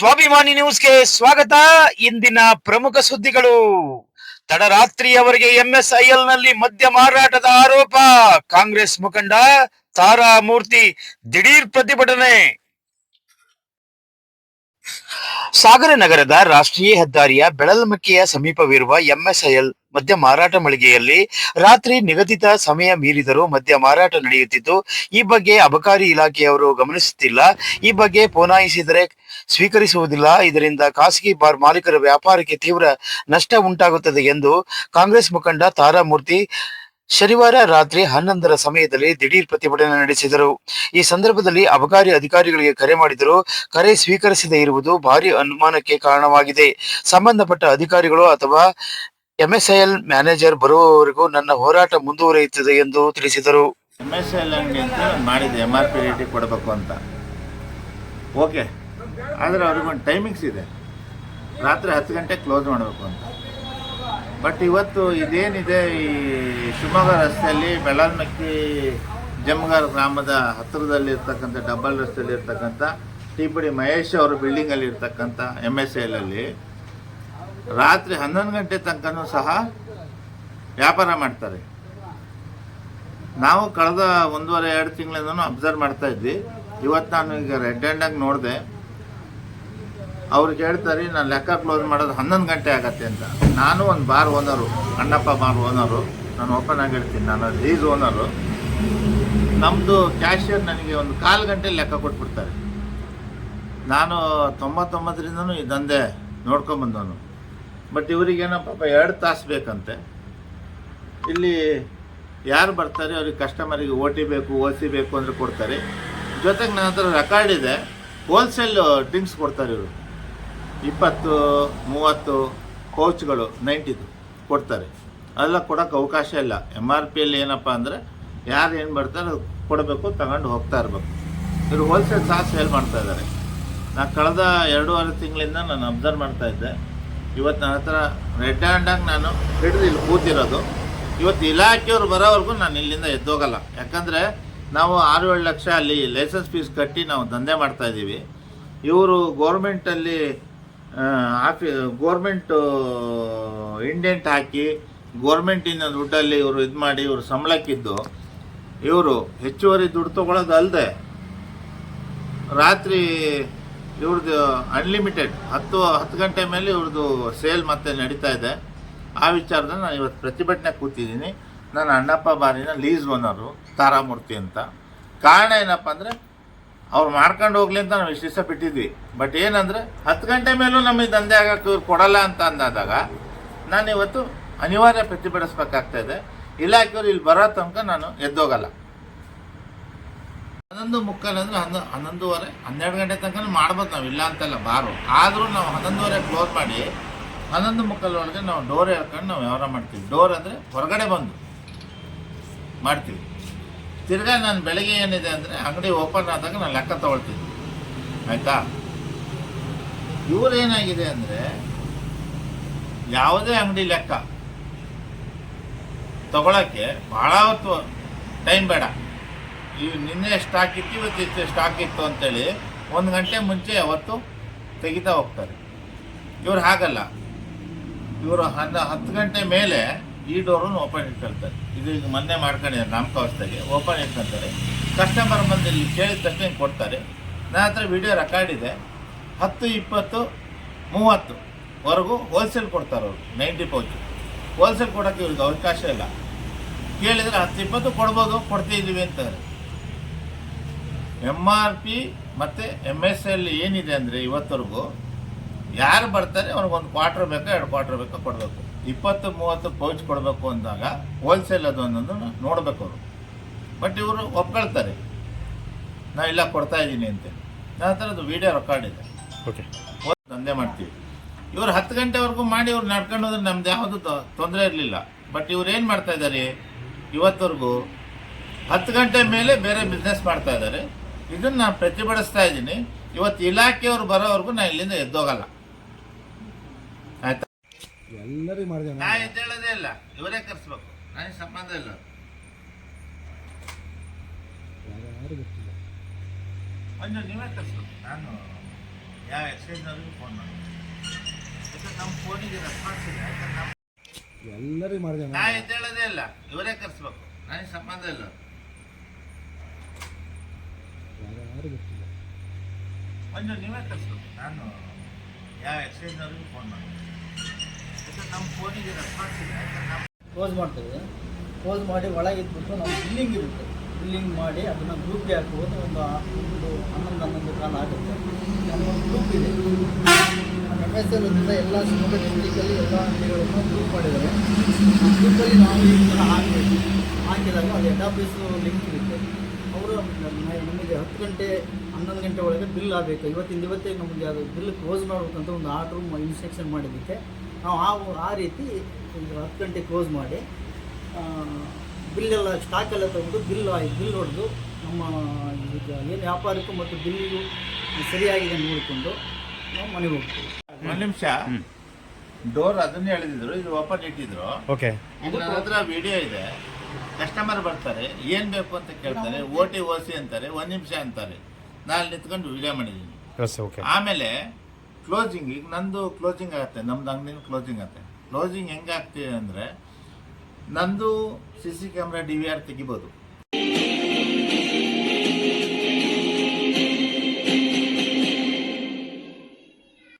ಸ್ವಾಭಿಮಾನಿ ನ್ಯೂಸ್ಗೆ ಸ್ವಾಗತ. ಇಂದಿನ ಪ್ರಮುಖ ಸುದ್ದಿಗಳು. ತಡರಾತ್ರಿಯವರೆಗೆ ಎಂಎಸ್ಐಎಲ್ನಲ್ಲಿ ಮದ್ಯ ಮಾರಾಟದ ಆರೋಪ. ಕಾಂಗ್ರೆಸ್ ಮುಖಂಡ ತಾರಾ ಮೂರ್ತಿ ದಿಢೀರ್ ಪ್ರತಿಭಟನೆ. ಸಾಗರ ನಗರದ ರಾಷ್ಟ್ರೀಯ ಹೆದ್ದಾರಿಯ ಬೆಳಲ್ಮಕ್ಕಿಯ ಸಮೀಪವಿರುವ ಎಂಎಸ್ಐಎಲ್ ಮದ್ಯ ಮಾರಾಟ ಮಳಿಗೆಯಲ್ಲಿ ರಾತ್ರಿ ನಿಗದಿತ ಸಮಯ ಮೀರಿದರೂ ಮದ್ಯ ಮಾರಾಟ ನಡೆಯುತ್ತಿದ್ದು, ಈ ಬಗ್ಗೆ ಅಬಕಾರಿ ಇಲಾಖೆಯವರು ಗಮನಿಸುತ್ತಿಲ್ಲ. ಈ ಬಗ್ಗೆ ಪೋನಾಯಿಸಿದರೆ ಸ್ವೀಕರಿಸುವುದಿಲ್ಲ. ಇದರಿಂದ ಖಾಸಗಿ ಬಾರ್ ಮಾಲೀಕರ ವ್ಯಾಪಾರಕ್ಕೆ ತೀವ್ರ ನಷ್ಟ ಉಂಟಾಗುತ್ತದೆ ಎಂದು ಕಾಂಗ್ರೆಸ್ ಮುಖಂಡ ತಾರಾಮೂರ್ತಿ ಶನಿವಾರ ರಾತ್ರಿ ಹನ್ನೊಂದರ ಸಮಯದಲ್ಲಿ ದಿಢೀರ್ ಪ್ರತಿಭಟನೆ ನಡೆಸಿದರು. ಈ ಸಂದರ್ಭದಲ್ಲಿ ಅಬಕಾರಿ ಅಧಿಕಾರಿಗಳಿಗೆ ಕರೆ ಮಾಡಿದರೂ ಕರೆ ಸ್ವೀಕರಿಸದೇ ಇರುವುದು ಭಾರಿ ಅನುಮಾನಕ್ಕೆ ಕಾರಣವಾಗಿದೆ. ಸಂಬಂಧಪಟ್ಟ ಅಧಿಕಾರಿಗಳು ಅಥವಾ ಎಂಎಸ್ಐಎಲ್ ಮ್ಯಾನೇಜರ್ ಬರುವವರೆಗೂ ನನ್ನ ಹೋರಾಟ ಮುಂದುವರಿಯುತ್ತದೆ ಎಂದು ತಿಳಿಸಿದರು. ಎಲ್ ಅಂಗಡಿ ಅಂತ ನಾನು ಮಾಡಿದ್ದೆ ಎಂ ಆರ್ ಪಿ ಕೊಡಬೇಕು ಅಂತ. ಓಕೆ ಆದರೆ ಅವ್ರಿಗೊಂದು ಟೈಮಿಂಗ್ಸ್ ಇದೆ. ರಾತ್ರಿ ಹತ್ತು ಗಂಟೆ ಕ್ಲೋಸ್ ಮಾಡಬೇಕು ಅಂತ. ಬಟ್ ಇವತ್ತು ಇದೇನಿದೆ, ಈ ಶಿವಮೊಗ್ಗ ರಸ್ತೆಯಲ್ಲಿ ಬೆಳಲ್ಮಕ್ಕಿ ಜಮ್ಗಾರ್ ಗ್ರಾಮದ ಹತ್ತಿರದಲ್ಲಿ ಇರ್ತಕ್ಕಂಥ, ಡಬ್ಬಲ್ ರಸ್ತೆಯಲ್ಲಿ ಇರ್ತಕ್ಕಂಥ ಡಿ ಮಹೇಶ್ ಅವರ ಬಿಲ್ಡಿಂಗಲ್ಲಿ ಇರ್ತಕ್ಕಂಥ ಎಂ ಎಸ್ ಎಲಲ್ಲಿ ರಾತ್ರಿ ಹನ್ನೊಂದು ಗಂಟೆ ತನಕನೂ ಸಹ ವ್ಯಾಪಾರ ಮಾಡ್ತಾರೆ. ನಾವು ಕಳೆದ ಒಂದೂವರೆ, ಎರಡು ತಿಂಗಳಿಂದನೂ ಅಬ್ಸರ್ವ್ ಮಾಡ್ತಾ ಇದ್ವಿ. ಇವತ್ತು ನಾನು ಈಗ ರೆಡ್ ಹ್ಯಾಂಡಾಗಿ ನೋಡಿದೆ. ಅವ್ರಿಗೆ ಹೇಳ್ತಾರೆ ನಾನು ಲೆಕ್ಕ ಕ್ಲೋಸ್ ಮಾಡೋದು ಹನ್ನೊಂದು ಗಂಟೆ ಆಗತ್ತೆ ಅಂತ. ನಾನು ಒಂದು bar owner Annappa bar owner ನಾನು ಓಪನ್ ಆಗಿ ಹೇಳ್ತೀನಿ. ನಾನು ಲೀಸ್ ಓನರು ನಮ್ಮದು ಕ್ಯಾಶಿಯರ್ ನನಗೆ ಒಂದು ಕಾಲು ಗಂಟೆ ಲೆಕ್ಕ ಕೊಟ್ಬಿಡ್ತಾರೆ. ನಾನು ತೊಂಬತ್ತೊಂಬತ್ತರಿಂದನೂ ಈ ದಂಧೆ ನೋಡ್ಕೊಂಬಂದವನು ಬಟ್ ಇವರಿಗೇನೋ ಪಾಪ ಎರಡು ತಾಸು ಬೇಕಂತೆ. ಇಲ್ಲಿ ಯಾರು ಬರ್ತಾರೆ, ಅವ್ರಿಗೆ ಕಸ್ಟಮರಿಗೆ ಓ ಟಿ ಬೇಕು ಓ ಸಿ ಬೇಕು ಅಂದರೆ ಕೊಡ್ತಾರೆ. ಜೊತೆಗೆ ನನ್ನ ಹತ್ರ ರೆಕಾರ್ಡ್ ಇದೆ ಹೋಲ್ಸೇಲ್ ಡ್ರಿಂಕ್ಸ್ ಕೊಡ್ತಾರೆ ಇವರು. ಇಪ್ಪತ್ತು, ಮೂವತ್ತು ಕೋಚ್ಗಳು ನೈಂಟಿದು ಕೊಡ್ತಾರೆ. ಅದೆಲ್ಲ ಕೊಡೋಕ್ಕೆ ಅವಕಾಶ ಇಲ್ಲ. ಎಂ ಆರ್ ಪಿಯಲ್ಲಿ ಏನಪ್ಪ ಅಂದರೆ ಯಾರು ಏನು ಬರ್ತಾರೆ ಕೊಡಬೇಕು, ತಗೊಂಡು ಹೋಗ್ತಾ ಇರಬೇಕು. ಇವರು ಹೋಲ್ಸೇಲ್ ಸಹ ಸೇಲ್ ಮಾಡ್ತಾ ಇದ್ದಾರೆ. ನಾನು ಕಳೆದ ಎರಡೂವರೆ ತಿಂಗಳಿಂದ ನಾನು ಅಬ್ಸರ್ವ್ ಮಾಡ್ತಾ ಇದ್ದೆ. ಇವತ್ತು ನನ್ನ ಹತ್ರ ರೆಡ್ ಹ್ಯಾಂಡಾಗಿ ನಾನು ಹಿಡಿದು ಇಲ್ಲಿ ಕೂತಿರೋದು. ಇವತ್ತು ಇಲಾಖೆಯವ್ರು ಬರೋವರೆಗೂ ನಾನು ಇಲ್ಲಿಂದ ಎದ್ದೋಗಲ್ಲ. ಯಾಕಂದರೆ ನಾವು ಆರು ಏಳು ಲಕ್ಷ ಅಲ್ಲಿ ಲೈಸೆನ್ಸ್ ಫೀಸ್ ಕಟ್ಟಿ ನಾವು ದಂಧೆ ಮಾಡ್ತಾಯಿದ್ದೀವಿ ಇವರು ಗೋರ್ಮೆಂಟಲ್ಲಿ ಆಫಿ ಗೋರ್ಮೆಂಟು ಇಂಡೆಂಟ್ ಹಾಕಿ ಗೋರ್ಮೆಂಟಿನ ದುಡ್ಡಲ್ಲಿ ಇವರು ಇದು ಮಾಡಿ ಇವರು ಸಂಬಳಕ್ಕಿದ್ದು ಇವರು ಹೆಚ್ಚುವರಿ ದುಡ್ಡು ತೊಗೊಳೋದು ರಾತ್ರಿ ಇವ್ರದ್ದು ಅನ್ಲಿಮಿಟೆಡ್ ಹತ್ತು ಹತ್ತು ಗಂಟೆ ಮೇಲೆ ಇವ್ರದ್ದು ಸೇಲ್ ಮತ್ತೆ ನಡೀತಾ ಇದೆ. ಆ ವಿಚಾರದಲ್ಲಿ ನಾನು ಇವತ್ತು ಪ್ರತಿಭಟನೆ ಕೂತಿದ್ದೀನಿ. ನಾನು ಅಣ್ಣಪ್ಪ ಬಾರಿನ ಲೀಸ್ ಓನರು ತಾರಾಮೂರ್ತಿ ಅಂತ. ಕಾರಣ ಏನಪ್ಪ ಅಂದರೆ, ಅವ್ರು ಮಾಡ್ಕೊಂಡು ಹೋಗ್ಲಿ ಅಂತ ನಾವು ಇಷ್ಟು ಬಿಟ್ಟಿದ್ವಿ. ಬಟ್ ಏನಂದರೆ, ಹತ್ತು ಗಂಟೆ ಮೇಲೂ ನಮಗೆ ದಂಧೆ ಆಗಕ್ಕೆ ಇವ್ರು ಕೊಡಲ್ಲ ಅಂತ ಅಂದಾದಾಗ ನಾನು ಇವತ್ತು ಅನಿವಾರ್ಯ ಪ್ರತಿಭಟಿಸ್ಬೇಕಾಗ್ತಾ ಇದೆ. ಇಲಾಖೆಯವರು ಇಲ್ಲಿ ಬರೋ ತನಕ ನಾನು ಎದ್ದೋಗಲ್ಲ. ಹನ್ನೊಂದು ಮುಕ್ಕಾಲು ಅಂದ್ರೆ ಹನ್ನೊ, ಹನ್ನೊಂದುವರೆ, ಹನ್ನೆರಡು ಗಂಟೆ ತನಕ ಮಾಡ್ಬೋದು ನಾವು, ಇಲ್ಲ ಅಂತಲ್ಲ, ಬಾರು. ಆದರೂ ನಾವು ಹನ್ನೊಂದುವರೆ ಕ್ಲೋಸ್ ಮಾಡಿ, ಹನ್ನೊಂದು ಮುಕ್ಕಾಲು ಒಳಗೆ ನಾವು ಡೋರ್ ಹೇಳ್ಕೊಂಡು ನಾವು ವ್ಯವಹಾರ ಮಾಡ್ತೀವಿ. ಡೋರ್ ಅಂದರೆ ಹೊರಗಡೆ ಬಂದು ಮಾಡ್ತೀವಿ. ತಿರ್ಗಾ ನಾನು ಬೆಳಗ್ಗೆ ಏನಿದೆ ಅಂದರೆ ಅಂಗಡಿ ಓಪನ್ ಆದಾಗ ನಾನು ಲೆಕ್ಕ ತಗೊಳ್ತೀನಿ. ಆಯಿತಾ? ಇವ್ರೇನಾಗಿದೆ ಅಂದರೆ ಯಾವುದೇ ಅಂಗಡಿ ಲೆಕ್ಕ ತಗೊಳಕ್ಕೆ ಭಾಳ ಹೊತ್ತು ಟೈಮ್ ಬೇಡ. ಇವು ನಿನ್ನೆ ಸ್ಟಾಕ್ ಇತ್ತು, ಇವತ್ತು ಇತ್ತು ಸ್ಟಾಕ್ ಇತ್ತು ಅಂತೇಳಿ ಒಂದು ಗಂಟೆ ಮುಂಚೆ ಅವತ್ತು ತೆಗಿತಾ ಹೋಗ್ತಾರೆ. ಇವ್ರು ಹಾಗಲ್ಲ. ಇವರು ಹನ್ನ ಹತ್ತು ಗಂಟೆ ಮೇಲೆ ಈ ಡೋರನ್ನು ಓಪನ್ ಇಟ್ಕೊಳ್ತಾರೆ. ಇದು ಈಗ ಮೊನ್ನೆ ಮಾಡ್ಕೊಂಡಿದ್ದಾರೆ ನಾಮಕಾವಸ್ಥೆಗೆ ಓಪನ್ ಇಟ್ಕೊಳ್ತಾರೆ. ಕಸ್ಟಮರ್ ಬಂದು ಇಲ್ಲಿ ಕೇಳಿದ ತಕ್ಷಣ ಕೊಡ್ತಾರೆ. ನನ್ನ ಹತ್ರ ವಿಡಿಯೋ ರೆಕಾರ್ಡ್ ಇದೆ. ಹತ್ತು, ಇಪ್ಪತ್ತು, ಮೂವತ್ತು ವರೆಗೂ ಹೋಲ್ಸೇಲ್ ಕೊಡ್ತಾರೆ ಅವರು ನೈಂಟಿ ಪೌಚ್ ಹೋಲ್ಸೇಲ್ ಕೊಡೋಕ್ಕೆ ಇವ್ರಿಗೆ ಅವಕಾಶ ಇಲ್ಲ. ಕೇಳಿದರೆ ಹತ್ತು, ಇಪ್ಪತ್ತು ಕೊಡ್ಬೋದು ಕೊಡ್ತಿದ್ದೀವಿ ಅಂತಾರೆ. ಎಂ ಆರ್ ಪಿ ಮತ್ತು ಎಂ ಎಸ್ ಎಲ್ ಏನಿದೆ ಅಂದರೆ ಇವತ್ತವರೆಗೂ ಯಾರು ಬರ್ತಾರೆ ಅವ್ರಿಗೊಂದು ಕ್ವಾರ್ಟರ್ ಬೇಕೋ ಎರಡು ಕ್ವಾರ್ಟರ್ ಬೇಕೋ ಕೊಡಬೇಕು. ಇಪ್ಪತ್ತು ಮೂವತ್ತು ಪೌಚ್ ಕೊಡಬೇಕು ಅಂದಾಗ ಹೋಲ್ಸೇಲ್ ಅದು ಅನ್ನೋದು ನೋಡಬೇಕು ಅವರು. ಬಟ್ ಇವರು ಒಪ್ಕೊಳ್ತಾರೆ. ನಾ ಇಲ್ಲ ಕೊಡ್ತಾ ಇದ್ದೀನಿ ಅಂತೇಳಿ. ನನ್ನ ಹತ್ರ ಅದು ವಿಡಿಯೋ ರೆಕಾರ್ಡ್ ಇದೆ. ಓಕೆ ದಂಧೆ ಮಾಡ್ತೀವಿ. ಇವರು ಹತ್ತು ಗಂಟೆವರೆಗೂ ಮಾಡಿ ಇವ್ರು ನಡ್ಕೊಂಡು ಹೋದ್ರೆ ನಮ್ದು ಯಾವುದು ತೊಂದರೆ ಇರಲಿಲ್ಲ. ಬಟ್ ಇವ್ರು ಏನು ಮಾಡ್ತಾ ಇದ್ದಾರೆ ಇವತ್ತವರೆಗೂ ಹತ್ತು ಗಂಟೆ ಮೇಲೆ ಬೇರೆ ಬಿಸ್ನೆಸ್ ಮಾಡ್ತಾ ಇದ್ದಾರೆ ಇದನ್ನು ನಾನು ಪ್ರತಿಭಟಿಸ್ತಾ ಇದ್ದೀನಿ. ಇವತ್ತು ಇಲಾಖೆಯವರು ಬರೋವರೆಗೂ ನಾನು ಇಲ್ಲಿಂದ ಎದ್ದೋಗಲ್ಲ. ಆಯ್ತಾ? ಎಲ್ಲರಿಗೂ ಮಾಡಿದೆ ನಾ ಎದ್ದೇಳೋದೇ ಇಲ್ಲ. ಇವರೇ ಕರೆಸ್ಬೇಕು. ನನಗೆ ಸಂಬಂಧ ಇಲ್ಲ ಯಾರು ಗೊತ್ತಿಲ್ಲ. ನೀವೇ ಕರೆಸ್ಬೇಕು. ನಾನು ಯಾವ ಎಕ್ಸೈಸ್ನವ್ರಿಗೂ ಫೋನ್ ಮಾಡ್ತೀನಿ ಯಾಕಂದ್ರೆ ನಮ್ಮ ಫೋನಿಗೆ ರೆಸ್ಪಾನ್ಸ್ ಇಲ್ಲ. ಯಾಕಂದ್ರೆ ನಮ್ಮ ಎಲ್ಲರಿಗೂ ಮಾಡಿದೆ ನಾ ಎದ್ದೇಳೋದೇ ಇಲ್ಲ. ಇವರೇ ಕರೆಸ್ಬೇಕು. ನನಗೆ ಸಂಬಂಧ ಇಲ್ಲ ಯಾರು ಗೊತ್ತಿಲ್ಲ ಮಂಜು ನೀವೇ ಕಳಿಸ್ಬೇಕು. ನಾನು ಯಾವ ಎಕ್ಸ್ಚೇಂಜ್ನವ್ರಿಗೂ ಫೋನ್ ಮಾಡಿ ನಮ್ಮ ಫೋನಿಗೆ ರೆಸ್ಪಾನ್ಸ್ ಇಲ್ಲ. ಯಾಕಂದ್ರೆ ನಮ್ಮ ಕ್ಲೋಸ್ ಮಾಡ್ತೇವೆ. ಕ್ಲೋಸ್ ಮಾಡಿ ಒಳಗಿದ್ಬಿಟ್ಟು ನಾವು ಬಿಲ್ಲಿಂಗ್ ಇರುತ್ತೆ. ಬಿಲ್ಲಿಂಗ್ ಮಾಡಿ ಅದನ್ನು ಗ್ರೂಪ್ಗೆ ಹಾಕುವುದು ಒಂದು ಒಂದು ಹನ್ನೊಂದು ಹನ್ನೊಂದು ಕಾಲ ಆಗುತ್ತೆ. ನಮ್ಮೊಂದು ಗ್ರೂಪ್ ಇದೆ. ಎಂ ಎಸ್ ಎಲ್ ಎಲ್ಲ ಶಿವಮೊಗ್ಗ ಡಿಸ್ಟಿಕಲ್ಲಿ ಎಲ್ಲ ಅಂಗಡಿಗಳನ್ನು ಗ್ರೂಪ್ ಮಾಡಿದ್ದಾರೆ. ಗ್ರೂಪಲ್ಲಿ ನಾವು ಈ ಥರ ಹಾಕಬೇಕು ಹಾಕಿದಾಗ ಅದು ಹೆಡ್ ಆಫೀಸು ಲಿಂಕ್ ನಮಗೆ ಹತ್ತು ಗಂಟೆ ಹನ್ನೊಂದು ಗಂಟೆ ಒಳಗೆ ಬಿಲ್ ಆಗಬೇಕು. ಇವತ್ತಿಂದ ಇವತ್ತೇ ನಮಗೆ ಅದು ಬಿಲ್ ಕ್ಲೋಸ್ ಮಾಡಬೇಕಂತ ಒಂದು ಆರ್ಡ್ರು ಇನ್ಸ್ಟ್ರಕ್ಷನ್ ಮಾಡಿದ್ದಕ್ಕೆ. ನಾವು ಆ ಆ ರೀತಿ ಹತ್ತು ಗಂಟೆ ಕ್ಲೋಸ್ ಮಾಡಿ ಬಿಲ್ಲೆಲ್ಲ ಸ್ಟಾಕೆಲ್ಲ ತೊಗೊಂಡು ಬಿಲ್ ಬಿಲ್ ಹೊಡೆದು ನಮ್ಮ ಈಗ ಏನು ವ್ಯಾಪಾರಕ್ಕೂ ಮತ್ತು ಬಿಲ್ಲಿಗೂ ಸರಿಯಾಗಿದೆ ನೋಡಿಕೊಂಡು ನಾವು ಮನೆಗೆ ಹೋಗ್ತೀವಿ. ಒಂದು ನಿಮಿಷ. ಡೋರ್ ಅದನ್ನೇ ಎಳೆದಿದ್ರು ಇದು ಓಪನ್ ಇಟ್ಟಿದ್ರು. ಓಕೆ ವಿಡಿಯೋ ಇದೆ. ಕಸ್ಟಮರ್ ಬರ್ತಾರೆ ಏನ್ ಬೇಕು ಅಂತ ಕೇಳ್ತಾರೆ ಓ ಟಿ ಓ ಸಿ ಅಂತಾರೆ ಒಂದ್ ನಿಮಿಷ ಅಂತಾರೆ. ನಾನು ನಿಂತ್ಕೊಂಡು ವಿಡಿಯೋ ಮಾಡಿದ್ದೀನಿ ಆಮೇಲೆ ಕ್ಲೋಸಿಂಗ್ ಈಗ ನಂದು ಕ್ಲೋಸಿಂಗ್ ಆಗುತ್ತೆ ನಮ್ದು ಅಂಗಡಿನ ಕ್ಲೋಸಿಂಗ್ ಆಗುತ್ತೆ. ಕ್ಲೋಸಿಂಗ್ ಹೆಂಗಾಗ್ತಿದೆ ಅಂದರೆ ನಂದು C C camera D V R ತೆಗಿಬೋದು.